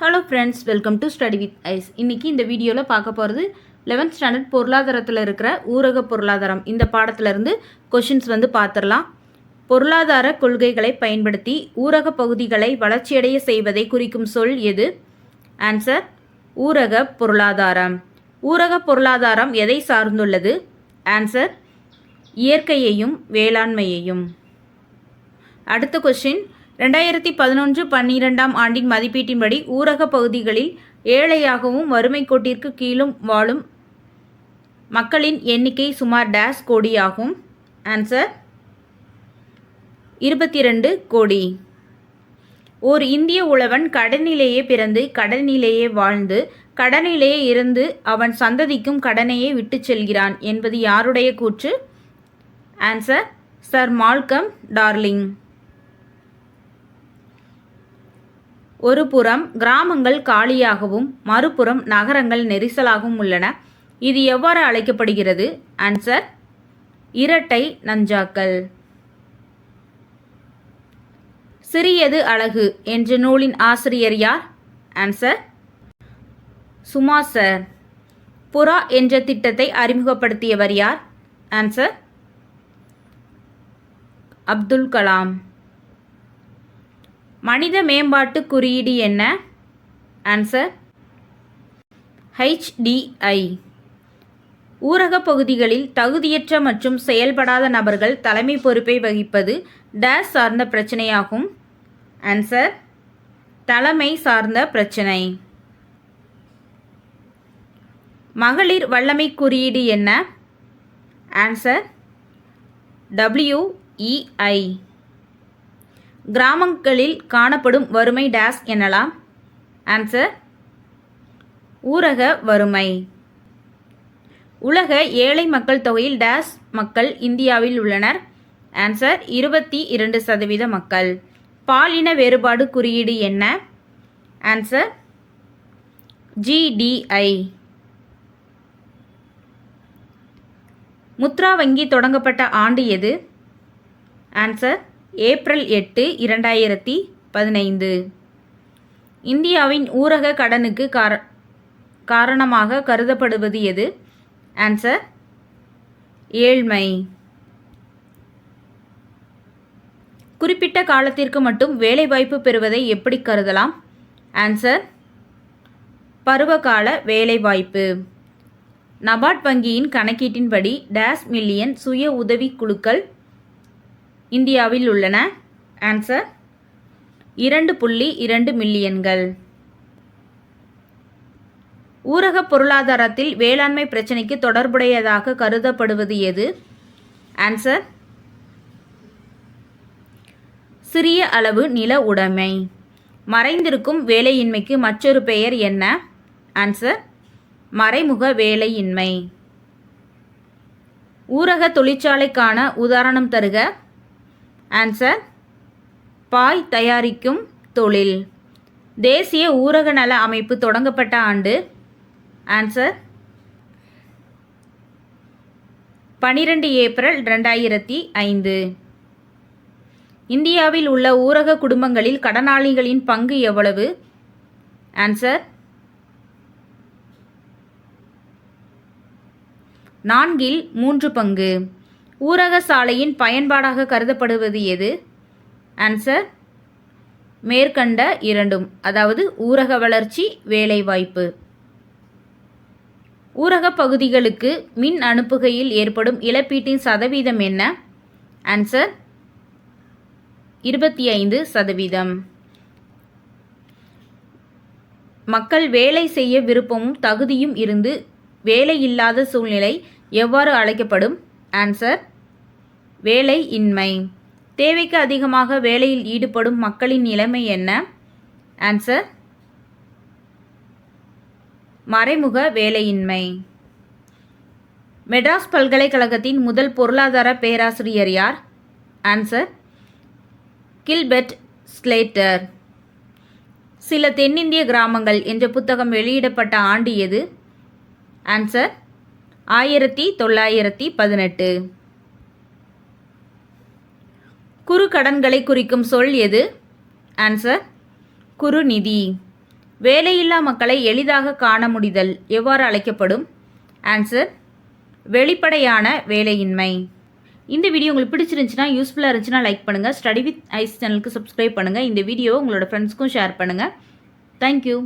Hello friends welcome to study with ice இன்னைக்கு இந்த வீடியோவில் பார்க்க போகிறது லெவன்த் ஸ்டாண்டர்ட் பொருளாதாரத்தில் இருக்கிற ஊரக பொருளாதாரம். இந்த பாடத்திலிருந்து கொஷின்ஸ் வந்து பார்த்துடலாம். பொருளாதார கொள்கைகளை பயன்படுத்தி ஊரக பகுதிகளை வளர்ச்சியடைய செய்வதை குறிக்கும் சொல் எது? ஆன்சர் ஊரக பொருளாதாரம். ஊரக பொருளாதாரம் எதை சார்ந்துள்ளது? ஆன்சர் இயற்கையையும் வேளாண்மையையும். அடுத்த கொஷின் ரெண்டாயிரத்தி பதினொன்று பன்னிரெண்டாம் ஆண்டின் மதிப்பீட்டின்படி ஊரக பகுதிகளில் ஏழையாகவும் வறுமை கோட்டிற்கு கீழும் வாழும் மக்களின் எண்ணிக்கை சுமார் டேஸ் கோடியாகும். ஆன்சர் இருபத்தி ரெண்டு கோடி. ஓர் இந்திய உழவன் கடனிலேயே பிறந்து கடனிலேயே வாழ்ந்து கடனிலேயே இருந்து அவன் சந்ததிக்கும் கடனையே விட்டுச் செல்கிறான் என்பது யாருடைய கூற்று? ஆன்சர் சர் மால்கம் டார்லிங் ஒரு புறம் கிராமங்கள் காலியாகவும் மறுபுறம் நகரங்கள் நெரிசலாகவும் உள்ளன. இது எவ்வாறு அழைக்கப்படுகிறது? ஆன்சர் இரட்டை நஞ்சாக்கள். சிறியது அழகு என்ற நூலின் ஆசிரியர் யார்? ஆன்சர் சுமா சார். புறா என்ற திட்டத்தை அறிமுகப்படுத்தியவர் யார்? ஆன்சர் அப்துல் கலாம். மனித மேம்பாட்டு குறியீடு என்ன? ஆன்சர் ஹெச்டிஐ ஊரக பகுதிகளில் தகுதியற்ற மற்றும் செயல்படாத நபர்கள் தலைமை பொறுப்பை வகிப்பது டேஸ் சார்ந்த பிரச்சனையாகும். ஆன்சர் தலைமை சார்ந்த பிரச்சனை. மகளிர் வல்லமை குறியீடு என்ன? ஆன்சர் டபிள்யூஇஐ கிராமங்களில் காணப்படும் வறுமை டேஸ் எனலாம் ஆன்சர் ஊரக வறுமை. உலக ஏழை மக்கள் தொகையில் டேஸ் மக்கள் இந்தியாவில் உள்ளனர். ஆன்சர் இருபத்தி இரண்டு சதவீத மக்கள். பாலின வேறுபாடு குறியீடு என்ன? ஆன்சர் ஜிடிஐ முத்ரா வங்கி தொடங்கப்பட்ட ஆண்டு எது? ஆன்சர் ஏப்ரல் எட்டு இரண்டாயிரத்தி பதினைந்து. இந்தியாவின் ஊரக கடனுக்கு கார காரணமாக கருதப்படுவது எது? ஆன்சர் ஏழ்மை. குறிப்பிட்ட காலத்திற்கு மட்டும் வேலைவாய்ப்பு பெறுவதை எப்படி கருதலாம்? ஆன்சர் பருவகால வேலைவாய்ப்பு. நபார்ட் வங்கியின் கணக்கீட்டின்படி டேஸ் மில்லியன் சுய உதவி குழுக்கள் இந்தியாவில் உள்ளன. ஆன்சர் இரண்டு புள்ளி இரண்டு மில்லியன்கள். ஊரக பொருளாதாரத்தில் வேளாண்மை பிரச்சினைக்கு தொடர்புடையதாக கருதப்படுவது எது? ஆன்சர் சிறிய அளவு நில உடைமை. மறைந்திருக்கும் வேலையின்மைக்கு மற்றொரு பெயர் என்ன? ஆன்சர் மறைமுக வேலையின்மை. ஊரக தொழிற்சாலைக்கான உதாரணம் தருக. ஆன்சர் பாய் தயாரிக்கும் தொழில். தேசிய ஊரக நல அமைப்பு தொடங்கப்பட்ட ஆண்டு. ஆன்சர் பனிரெண்டு ஏப்ரல் ரெண்டாயிரத்தி ஐந்து. இந்தியாவில் உள்ள ஊரக குடும்பங்களில் கடனாளிகளின் பங்கு எவ்வளவு? ஆன்சர் நான்கில் மூன்று பங்கு. ஊரக சாலையின் பயன்பாடாக கருதப்படுவது எது? ஆன்சர் மேற்கண்ட இரண்டும் அதாவது ஊரக வளர்ச்சி வேலைவாய்ப்பு. ஊரக பகுதிகளுக்கு மின் அனுப்புகையில் ஏற்படும் இழப்பீட்டின் சதவீதம் என்ன? ஆன்சர் இருபத்தி ஐந்து சதவீதம். மக்கள் வேலை செய்ய விருப்பமும் தகுதியும் இருந்து வேலை இல்லாத சூழ்நிலை எவ்வாறு அழைக்கப்படும்? ஆன்சர் வேலை இன்மை. தேவைக்கு அதிகமாக வேலையில் ஈடுபடும் மக்களின் நிலைமை என்ன? ஆன்சர் மறைமுக வேலையின்மை. மெட்ராஸ் பல்கலைக்கழகத்தின் முதல் பொருளாதார பேராசிரியர் யார்? Answer Gilbert Slater. சில தென்னிந்திய கிராமங்கள் என்ற புத்தகம் வெளியிடப்பட்ட ஆண்டு எது? ஆன்சர் ஆயிரத்தி தொள்ளாயிரத்தி பதினெட்டு. குறு கடன்களை குறிக்கும் சொல் எது? ஆன்சர் குறுநிதி. வேலையில்லா மக்களை எளிதாக காண முடிதல் எவ்வாறு அழைக்கப்படும்? ஆன்சர் வெளிப்படையான வேலையின்மை. இந்த வீடியோ உங்களுக்கு பிடிச்சிருந்துச்சுன்னா யூஸ்ஃபுல்லாக இருந்துச்சுன்னா லைக் பண்ணுங்கள் ஸ்டடி வித் ஐஸ் சேனலுக்கு சப்ஸ்கிரைப் பண்ணுங்கள் இந்த வீடியோ உங்களோட ஃப்ரெண்ட்ஸ்க்கும் ஷேர் பண்ணுங்கள் தேங்க்யூ